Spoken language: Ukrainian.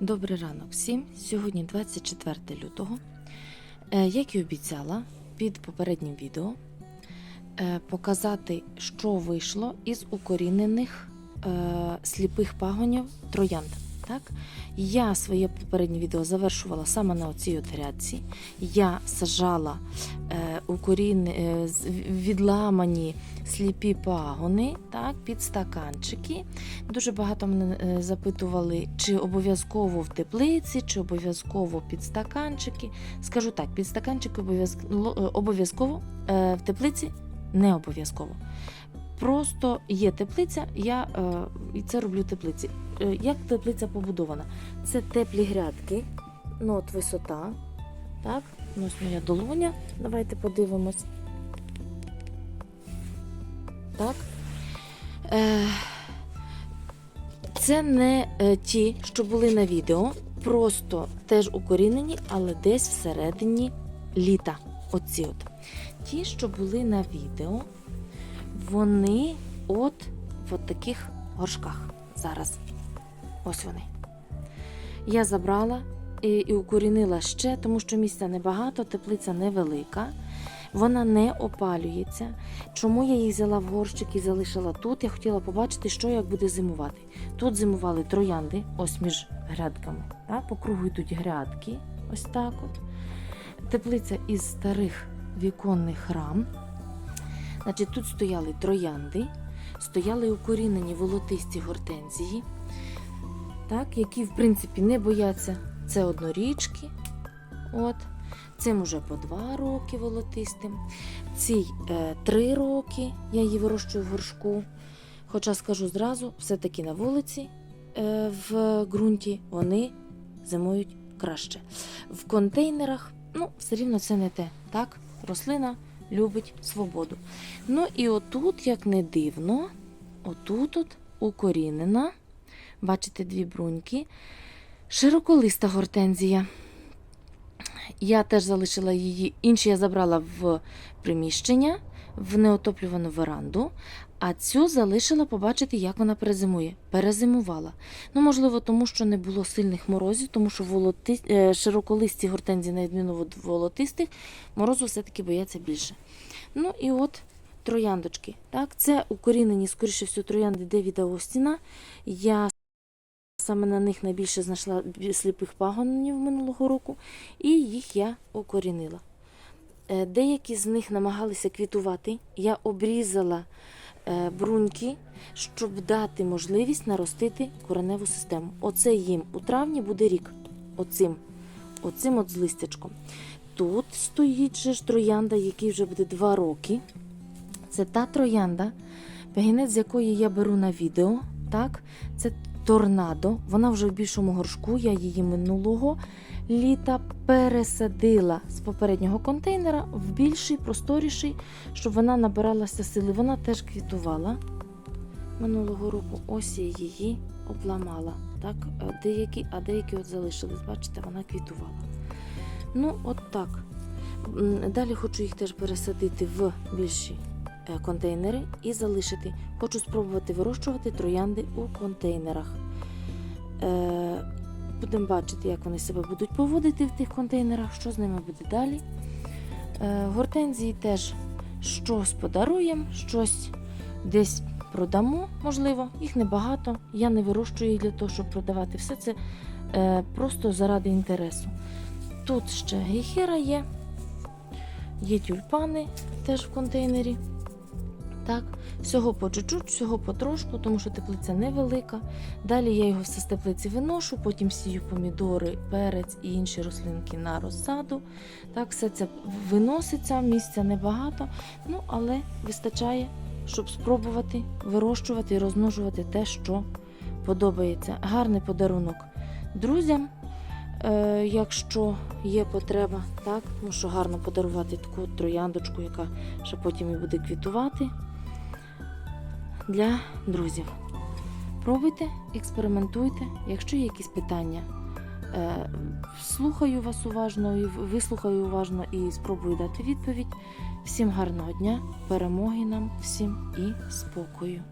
Добрий ранок всім. Сьогодні 24 лютого. Е, Як і обіцяла під попереднім відео е, показати, що вийшло із укорінених е, сліпих пагонів троянд. Так? Я своє попереднє відео завершувала саме на оцій от. Я сажала е, укорін, е, відламані сліпі пагони так, під стаканчики. Дуже багато мене е, запитували, чи обов'язково в теплиці, чи обов'язково під стаканчики. Скажу так, під стаканчики е, обов'язково, е, в теплиці не обов'язково. Просто є теплиця, я і це роблю теплиці. Як теплиця побудована? Це теплі грядки, ну от висота. Так, ну, ось моя долоня. Давайте подивимось. Так. Е, це не е, ті, що були на відео, просто теж укорінені, але десь всередині літа. Оці от. Ті, що були на відео, вони от в таких горшках. Зараз. Ось вони. Я забрала і укорінила ще, тому що місця небагато, теплиця невелика. Вона не опалюється. Чому я їх взяла в горщик і залишила тут? Я хотіла побачити, що як буде зимувати. Тут зимували троянди, ось між грядками. Так? По кругу йдуть грядки, ось так от. Теплиця із старих віконних рам. Значить, тут стояли троянди, стояли укорінені волотисті гортензії, так, які, в принципі, не бояться. Це однорічки. От. Цим уже по два роки волотистим. Цій е, три роки я її вирощую в горшку. Хоча скажу зразу, все-таки на вулиці е, в ґрунті вони зимують краще. В контейнерах, ну, все рівно це не те. Так, рослина любить свободу. Ну і отут, як не дивно, отут от укорінена, бачите, дві бруньки, широколиста гортензія. Я теж залишила її, інші я забрала в приміщення, в неотоплювану веранду, а цю залишила побачити, як вона перезимує. Перезимувала. Ну, можливо, тому що не було сильних морозів, тому що волоти... е, широколисті гортензії, на відміну від волотистих, морозу все-таки бояться більше. Ну і от трояндочки. Так? Це укорінені, скоріше всього, троянди Девіда Остіна. Я саме на них найбільше знайшла сліпих пагонів минулого року, і їх я укорінила. Е, Деякі з них намагалися квітувати. Я обрізала е, бруньки, щоб дати можливість наростити кореневу систему. Оце їм у травні буде рік. Оцим, оцим от з листячком. Тут стоїть же ж троянда, який вже буде два роки. Це та троянда, пагінець з якої я беру на відео. Так? Це торнадо. Вона вже в більшому горшку. Я її минулого літа пересадила з попереднього контейнера в більший, просторіший, щоб вона набиралася сили. Вона теж квітувала минулого року. Ось я її обламала. Так? А Деякі, а деякі от залишились. Бачите, вона квітувала. Ну, от так. Далі хочу їх теж пересадити в більші е, контейнери і залишити. Хочу спробувати вирощувати троянди у контейнерах. Будемо бачити, як вони себе будуть поводити в тих контейнерах, що з ними буде далі. Е, Гортензії теж щось подаруємо, щось десь продамо, можливо, їх небагато. Я не вирощую їх для того, щоб продавати. Все це е, просто заради інтересу. Тут ще гейхера є, є тюльпани теж в контейнері. Так, всього по чуть-чуть, всього потрошку, тому що теплиця невелика. Далі я його все з теплиці виношу, потім сію помідори, перець і інші рослинки на розсаду. Так, все це виноситься, місця небагато, ну але вистачає, щоб спробувати вирощувати і розмножувати те, що подобається. Гарний подарунок друзям. Е, якщо є потреба, так, тому що гарно подарувати таку трояндочку, яка ще потім і буде квітувати для друзів. Пробуйте, експериментуйте. Якщо є якісь питання, е, слухаю вас уважно, і вислухаю уважно і спробую дати відповідь. Всім гарного дня, перемоги нам, всім і спокою.